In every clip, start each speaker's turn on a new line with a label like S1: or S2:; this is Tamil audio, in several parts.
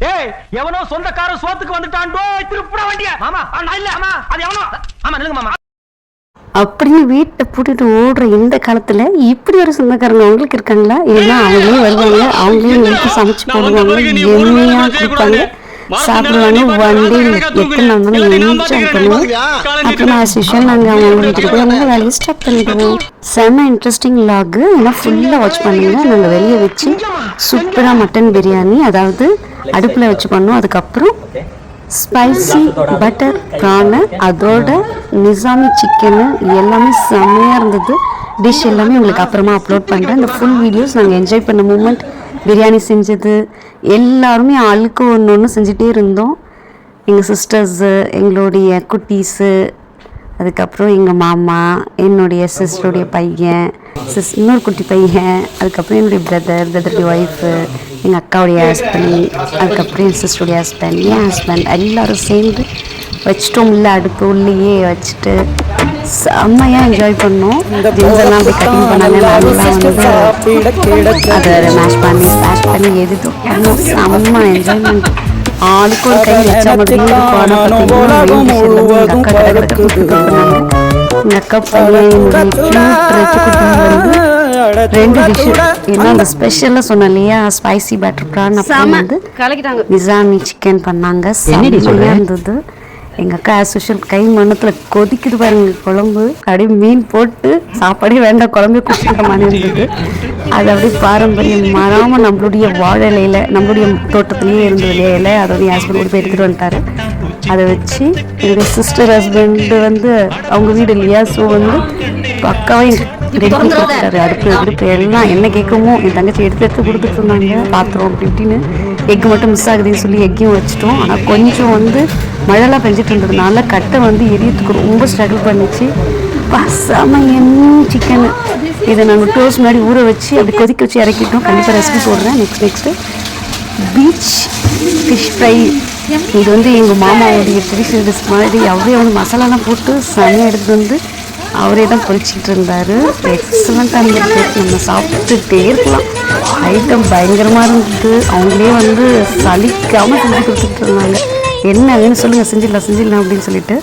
S1: ஏய் எவனோ சொந்தக்காரன் சோத்துக்கு வந்துட்டான்டோ திருப்புட வண்டிய. மாமா. நான் இல்ல. மாமா. அது எவனோ. ஆமா நில்லுங்க மாமா.
S2: அப்படின்னு வீட்டை பூட்டிட்டு ஓடுற இந்த காலத்துல இப்படி ஒரு சொந்தக்காரங்க அவங்களுக்கு இருக்காங்களா? ஏன்னா அவங்களே வருவாங்க அவங்களே வீட்டு சமைச்சு போடுவாங்க எம்மையா கொடுப்பாங்க. சாப்பிடுவாங்க வண்டி எத்தனை நாங்களும் என்ஜாய் பண்ணுவோம் அப்புறம் நான் சிஷன் நாங்கள் அவங்க வீட்டுக்கு போய் அவங்க வேலையை ஸ்டார்ட் பண்ணிடுவோம். செம்ம இன்ட்ரெஸ்டிங் லாகு ஏன்னா ஃபுல்லாக வாட்ச் பண்ணுங்க. நாங்கள் வெளியே வச்சு சூப்பராக மட்டன் பிரியாணி அதாவது அடுப்பில் வச்சு பண்ணோம். அதுக்கப்புறம் ஸ்பைசி பட்டர் ப்ரானு அதோட நிசாமி சிக்கனு எல்லாமே செம்மையாக இருந்தது. டிஷ் எல்லாமே உங்களுக்கு அப்புறமா அப்லோட் பண்ணுறேன் இந்த ஃபுல் வீடியோஸ் நாங்கள் என்ஜாய் பண்ண மூமெண்ட் பிரியாணி செஞ்சது. எல்லாருமே ஆளுக்கு ஒன்று ஒன்று செஞ்சுட்டே இருந்தோம். எங்கள் சிஸ்டர்ஸு எங்களுடைய குட்டீஸு அதுக்கப்புறம் எங்கள் மாமா என்னுடைய சிஸ்டருடைய பையன் சிஸ் இன்னொரு குட்டி பையன் அதுக்கப்புறம் என்னுடைய பிரதர் பிரதருடைய ஒய்ஃபு எங்கள் அக்காவுடைய ஹஸ்பண்ட் அதுக்கப்புறம் என் சிஸ்டருடைய ஹஸ்பண்ட் என் ஹஸ்பண்ட் எல்லாரும் சேர்ந்து வச்சிட்டோம். உள்ள அடுப்பு உள்ளேயே வச்சுட்டு செம்மையாக என்ஜாய் பண்ணோம் ஜீன்ஸ் எல்லாம் அப்படி கட்டிங் பண்ணாங்க நாங்களாம் அதை மேஷ் பண்ணி ஸ்மாஷ் பண்ணி எது பண்ணோம் செம்ம என்ஜாய்மெண்ட் ஆளுக்கு ஒரு கை வச்சா மட்டும் எங்கள் அக்கா பையன் ரெண்டு டிஷ்ஷு ஏன்னா அந்த ஸ்பெஷலாக சொன்னேன் இல்லையா? ஸ்பைசி பட்டர் ப்ரான் அப்புறம் வந்து
S3: கலக்கிட்டாங்க.
S2: நிசாமி சிக்கன் பண்ணாங்க. செம்மையாக இருந்தது. எங்கள் அக்கா ஆஸ் யூஷுவல் கை மண்ணத்தில் கொதிக்குது பாருங்க குழம்பு. அப்படியே மீன் போட்டு சாப்பாடே வேண்டாம் குழம்பே குடிக்கிற மாதிரி இருந்தது. அது அப்படியே பாரம்பரியம் மாறாமல் நம்மளுடைய வாழை இலையில நம்மளுடைய தோட்டத்துலேயே இருந்தது இல்லையா இலை அதை வந்து ஹஸ்பண்ட் கூட போய் எடுத்துகிட்டு வந்துட்டாரு. அதை வச்சு என்னுடைய சிஸ்டர் ஹஸ்பண்டு வந்து அவங்க வீடு இல்லையா ஸோ வந்து அக்காவையும் ரெடி பண்ணி கொடுத்துட்டாரு. அடுப்பு அடுப்பு எல்லாம் என்ன கேட்குமோ என் தங்கச்சி எடுத்து எடுத்து கொடுத்துட்டு இருந்தாங்க. பாத்திரம் அப்படி இப்படின்னு எக் மட்டும் மிஸ் ஆகுதுன்னு சொல்லி எக்கையும் வச்சுட்டோம். ஆனால் கொஞ்சம் வந்து மழைலாம் பெஞ்சிட்டு இருந்ததுனால கட்டை வந்து எரியத்துக்கு ரொம்ப ஸ்ட்ரகிள் பண்ணிச்சு. பசமையன் சிக்கனு இதை நாங்கள் டோஸ்ட் முன்னாடி ஊற வச்சு அப்படி கொதிக்க வச்சு இறக்கிட்டோம். கண்டிப்பாக ரெசிபி போடுறேன். Next next beach fish fry இது வந்து எங்கள் மாமாவுடைய ட்ரெடிஷ்னல் டிஷ் மாதிரி. அவரே வந்து மசாலாலாம் போட்டு சமையல் எடுத்து வந்து அவரே தான் பொரிச்சிட்டு இருந்தார். எக்ஸலண்ட்டாக இருந்தது நம்ம சாப்பிட்டுட்டே இருக்கலாம். ஐட்டம் பயங்கரமாக இருந்தது. அவங்களே வந்து சலிக்காமல் செஞ்சு கொடுத்துட்டு இருந்தாங்க. என்ன வேணும் சொல்லுங்கள் செஞ்சிடலாம் செஞ்சிடலாம் அப்படின்னு சொல்லிட்டு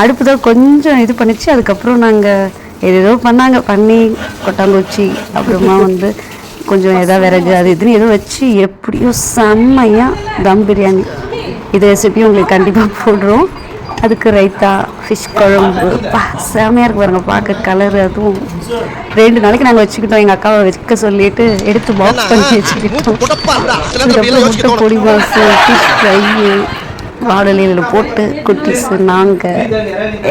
S2: அடுப்பு தான் கொஞ்சம் இது பண்ணிச்சு. அதுக்கப்புறம் நாங்கள் ஏதேதோ பண்ணாங்க. பண்ணி கொட்டாங்குச்சி அப்புறமா வந்து கொஞ்சம் எதாவது விறகு அது இதுன்னு ஏதோ வச்சு எப்படியோ செம்மையாக தம் பிரியாணி. இது ரெசிபி உங்களுக்கு கண்டிப்பாக போடுறோம். அதுக்கு ரைத்தா ஃபிஷ் குழம்பு. பா செம்மையாக இருக்கு பாருங்க. பார்க்க கலர் அதுவும். ரெண்டு நாளைக்கு நாங்கள் வச்சுக்கிட்டோம். எங்கள் அக்காவை வைக்க சொல்லிட்டு எடுத்து பாக்ஸ் பண்ணி வச்சுக்கிட்டோம். அதுக்கப்புறம் முட்டை பொடி பாக்ஸு ஃபிஷ் ஃப்ரை வாடலையில் போட்டு குட்டீஸு நாங்கள்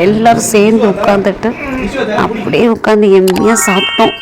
S2: எல்லாரும் சேர்ந்து உட்காந்துட்டு அப்படியே உட்காந்து எம்மையாக சாப்பிட்டோம்.